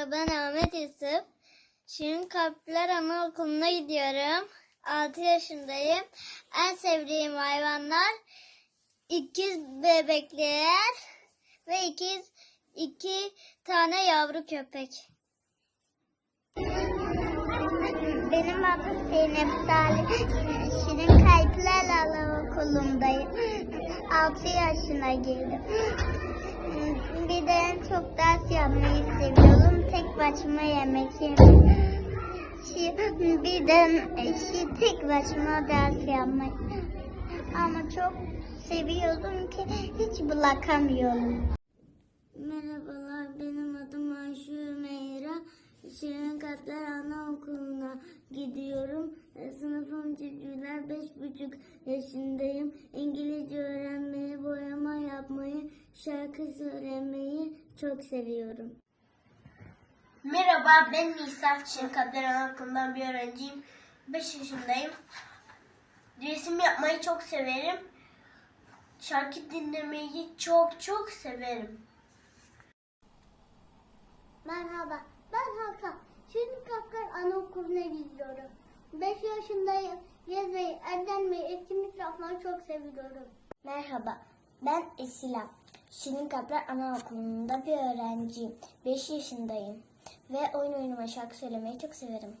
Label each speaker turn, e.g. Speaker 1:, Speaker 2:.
Speaker 1: Merhaba ben Ahmet Yusuf. Şirin Kalpler Anaokulu'na gidiyorum. 6 yaşındayım. En sevdiğim hayvanlar ikiz bebekler ve ikiz iki tane yavru köpek. Benim adım Zeynep Salih. Şirin Kalpler Anaokulu'ndayım. 6 yaşına girdim. Bir de en çok ders yapmayı seviyorum. Başıma yemek yemeyi. Şi- Bir de şi- tek başıma ders yapmayı. Ama çok seviyorum ki hiç bırakamıyorum. Merhabalar, benim adım Ayşe Meyra. Şirin Kalpler Anaokulu'na gidiyorum. E, Sınıfım cücüler, beş buçuk yaşındayım. İngilizce öğrenmeyi, boyama yapmayı, şarkı söylemeyi çok seviyorum.
Speaker 2: Merhaba ben Nisa Çin Kalpler Anaokulu'ndan bir öğrenciyim. 5 yaşındayım. Resim yapmayı çok severim. Şarkı dinlemeyi çok çok severim.
Speaker 1: Merhaba, ben Hakan. Şirin Kalpler Anaokulu'na gidiyorum. 5 yaşındayım. Gezmeyi, eğlenmeyi, etkinlik yapmayı çok seviyorum.
Speaker 3: Merhaba, ben Esila. Şirin Kalpler Anaokulu'nda bir öğrenciyim. 5 yaşındayım ve oyun oynamayı, şarkı söylemeyi çok severim.